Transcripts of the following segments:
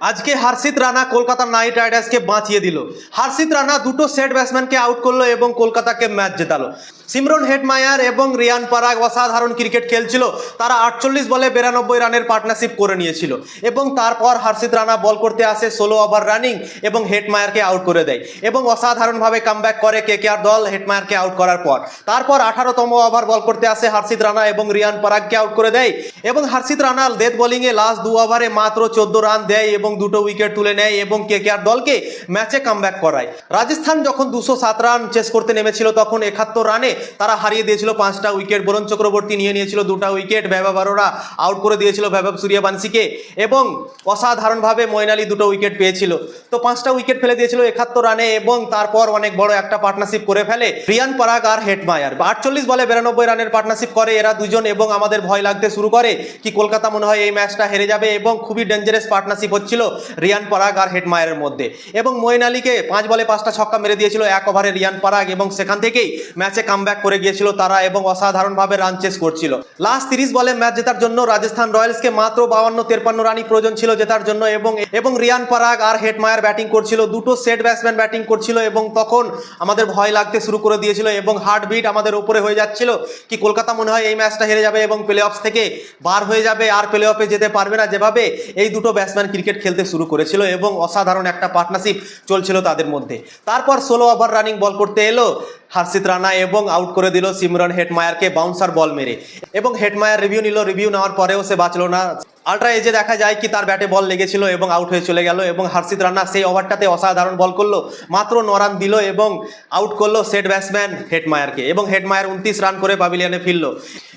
আজকে হার্ষিত রানা কলকাতা নাইট রাইডার্সকে বাঁচিয়ে দিল। হার্ষিত রানা দুটো সেট ব্যাটসম্যানকে আউট করল এবং কলকাতাকে ম্যাচ জেতালো। সিমরন হেডমায়ার এবং রিয়ান পারাগ অসাধারণ ক্রিকেট খেলছিল। তারা আটচল্লিশ বলে বিরানব্বই রানের পার্টনারশিপ করে নিয়েছিল এবং তারপর হার্ষিত রানা বল করতে আসে ষোলো ওভার রানিং এবং হেডমায়ারকে আউট করে দেয় এবং অসাধারণভাবে কামব্যাক করে কে কে আর দল হেডমায়ারকে আউট করার পর। তারপর আঠারোতম ওভার বল করতে আসে হার্ষিত রানা এবং রিয়ান পারাগকে আউট করে দেয় এবং হার্ষিত রানা ডেথ বোলিংয়ে লাস্ট দু ওভারে মাত্র চোদ্দ রান দেয় এবং দুটো উইকেট তুলে নেয় এবং কে কে আর দলকে ম্যাচে কামব্যাক করায়। রাজস্থান যখন দুশো সাত রান চেস করতে নেমেছিল তখন একাত্তর রানে তারা হারিয়ে দিয়েছিল পাঁচটা উইকেট বরুণ চক্রবর্তী নিয়ে নিয়েছিল দুটা উইকেট ভ্যাবা বারোরা আউট করে দিয়েছিল ভ্যাভব সূর্যবংশীকে এবং অসাধারণভাবে মৈন আলী দুটো উইকেট পেয়েছিল। তো পাঁচটা উইকেট ফেলে দিয়েছিল একাত্তর রানে এবং তারপর অনেক বড় একটা পার্টনারশিপ করে ফেলে রিয়ান পারাগ আর হেডমায়ার। আটচল্লিশ বলে বিরানব্বই রানের পার্টনারশিপ করে এরা দুজন এবং আমাদের ভয় লাগতে শুরু করে কি কলকাতা মনে হয় এই ম্যাচটা হেরে যাবে এবং খুবই ডেঞ্জারাস পার্টনারশিপ হচ্ছিল রিয়ান পারাগ আর হেডমায়ারের মধ্যে। এবং মৈন আলীকে পাঁচ বলে পাঁচটা ছক্কা মেরে দিয়েছিল, এক ওভারে রিয়ান পারাগ এবং সেখান থেকেই ম্যাচে কামব্যাক করে গিয়েছিল তারা এবং অসাধারণভাবে রান চেস করছিল। লাস্ট তিরিশ বলে ম্যাচ জেতার জন্য রাজস্থান রয়্যালসকে মাত্র বাউান্ন তেরপান্ন রানই প্রয়োজন ছিল জেতার জন্য এবং এবং রিয়ান পারাগ আর হেডমায়ার ব্যাটিং করছিল। দুটো সেট ব্যাটসম্যান ব্যাটিং করছিল এবং তখন আমাদের ভয় লাগতে শুরু করে দিয়েছিল এবং হার্টবিট আমাদের উপরে হয়ে যাচ্ছিল কি কলকাতা মনে হয় এই ম্যাচটা হেরে যাবে এবং প্লে অফস থেকে বার হয়ে যাবে আর প্লে অফে যেতে পারবে না। যেভাবে এই দুটো ব্যাটসম্যান ক্রিকেট খেলতে শুরু করেছিল এবং অসাধারণ একটা পার্টনারশিপ চলছিল তাদের মধ্যে। তারপর ষোলো ওভার রানিং বল করতে এলো। হার্ষিত রানা এবং আউট করে দিল সিমরন হেডমায়ারকে বাউন্সার বল মেরে। এবং হেডমায়ার রিভিউ নিল রিভিউ নেওয়ার পরেও সে বাঁচল না। আলট্রা এজে দেখা যায় কি তার ব্যাটে বল লেগেছিল এবং আউট হয়ে চলে গেল এবং হার্ষিত রানা সেই ওভারটাতে অসাধারণ বল করল। মাত্র ন রান দিল এবং আউট করল সেট ব্যাটসম্যান হেডমায়ারকে এবং হেডমায়ার উনত্রিশ রান করে পাভিলিয়নে ফিরল।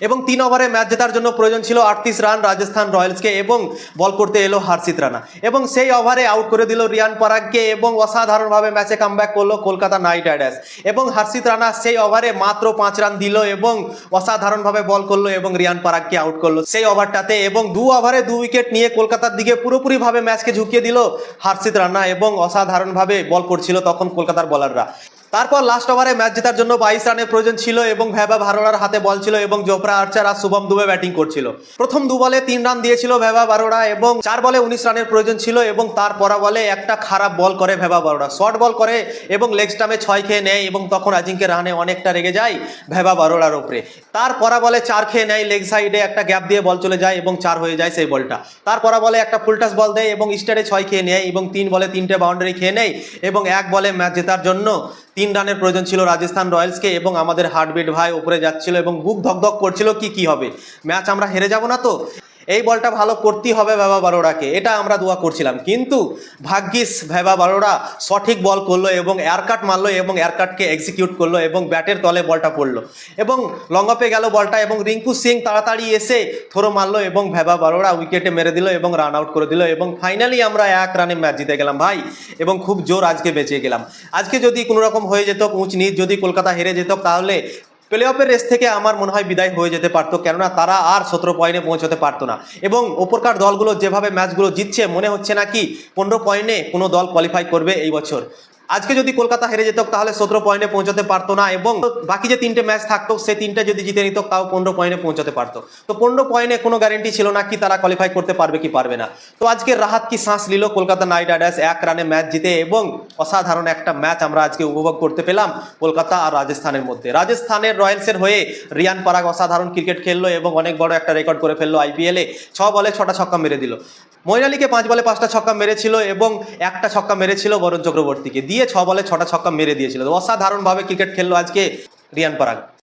এবং তিন ওভারে ম্যাচ জেতার জন্য প্রয়োজন ছিল আটত্রিশ রান রাজস্থান রয়্যালসকে এবং বল করতে এলো হার্ষিত রানা। এবং সেই ওভারে আউট করে দিল রিয়ান পারাগকে এবং অসাধারণভাবে ম্যাচে কামব্যাক করল কলকাতা নাইট রাইডার্স। এবং হার্ষিত রানা সেই ওভারে মাত্র পাঁচ রান দিল এবং অসাধারণভাবে বল করল এবং রিয়ান পারাগকে আউট করল। সেই ওভারটাতে এবং দু ওভারে দু উইকেট নিয়ে কলকাতার দিকে পুরোপুরিভাবে ম্যাচকে ঝুঁকিয়ে দিল হার্ষিত রানা এবং অসাধারণভাবে বল করছিল তখন কলকাতার বলাররা তারপর লাস্ট ওভারে ম্যাচ জেতার জন্য বাইশ রানের প্রয়োজন ছিল এবং ভ্যাবা ভারোড়ার হাতে বল ছিল এবং জোফরা আর্চার আর শুভম দুবে ব্যাটিং করছিল। প্রথম দু বলে তিন রান দিয়েছিল ভ্যাবা বারোড়া এবং চার বলে উনিশ রানের প্রয়োজন ছিল এবং তার পরা বলে একটা খারাপ বল করে ভ্যাবা বারোড়া শর্ট বল করে এবং লেগ স্টামে ছয় খেয়ে নেয় এবং তখন আজিঙ্কে রানে অনেকটা রেগে যায় ভ্যাবা বারোড়ার ওপরে তার পরা বলে চার খেয়ে নেয় লেগ সাইডে একটা গ্যাপ দিয়ে বল চলে যায় এবং চার হয়ে যায় সেই বলটা তার পরা বলে একটা ফুলটাস বল দেয় এবং স্টারে ছয় খেয়ে নেয় এবং তিন বলে তিনটে বাউন্ডারি খেয়ে নেয় এবং এক বলে ম্যাচ জেতার জন্য তিন রানের প্রয়োজন ছিল রাজস্থান রয়্যালসকে এবং আমাদের হার্টবিট ভাই উপরে যাচ্ছিল এবং বুক ধকধক করছিল কি কি হবে। ম্যাচ আমরা হেরে যাব না তো? এই বলটা ভালো করতেই হবে ভেবা বারোড়াকে, এটা আমরা দোয়া করছিলাম। কিন্তু ভাগ্যিস ভেবা বারোড়া সঠিক বল করল এবং এয়ারকাট মারলো এবং এয়ারকাটকে এক্সিকিউট করল এবং ব্যাটের তলে বলটা পড়ল। এবং লং অফে গেল বলটা এবং রিঙ্কু সিং তাড়াতাড়ি এসে থ্রো মারলো এবং ভেবা বারোড়া উইকেটে মেরে দিল এবং রান আউট করে দিল এবং ফাইনালি আমরা এক রানে ম্যাচ জিতে গেলাম ভাই এবং খুব জোর আজকে বেঁচে গেলাম। আজকে যদি কোনো রকম হয়ে যেত, উঁচ নিচ যদি কলকাতা হেরে যেত, তাহলে প্লে অফের রেস থেকে আমার মনে হয় বিদায় হয়ে যেতে পারতো, কেননা তারা আর সতেরো পয়েন্টে পৌঁছতে পারতো না। এবং ওপরকার দলগুলো যেভাবে ম্যাচগুলো জিতছে, মনে হচ্ছে না কি পনেরো পয়েন্টে কোনো দল কোয়ালিফাই করবে এই বছর। আজকে যদি কলকাতা হেরে যেত, তাহলে সতেরো পয়েন্টে পৌঁছতে পারতো না এবং বাকি যে তিনটে ম্যাচ থাকতো সে তিনটে যদি জিতে নিত, তাও পনেরো পয়েন্টে পৌঁছতে পারতো। তো পনেরো পয়েন্টে কোনো গ্যারেন্টি ছিল না কি তারা কোয়ালিফাই করতে পারবে কি পারবে না। তো আজকে রাহাত কি শ্বাস নিল কলকাতা নাইট রাইডার্স? এক রানে ম্যাচ জিতে এবং অসাধারণ একটা ম্যাচ আমরা আজকে উপভোগ করতে পেলাম কলকাতা আর রাজস্থানের মধ্যে। রাজস্থানের রয়্যালসের হয়ে রিয়ান পারাগ অসাধারণ ক্রিকেট খেললো এবং অনেক বড় একটা রেকর্ড করে ফেলল আইপিএলে ছ বলে ছটা ছক্কা মেরে দিল। মৈন আলীকে পাঁচ বলে পাঁচটা ছক্কা মেরেছিল এবং একটা ছক্কা মেরেছিল বরুণ চক্রবর্তীকে। দিয়ে ছ বলে ছটা ছক্কা মেরে দিয়েছিল। অসাধারণভাবে ক্রিকেট খেললো আজকে রিয়ান পারাগ।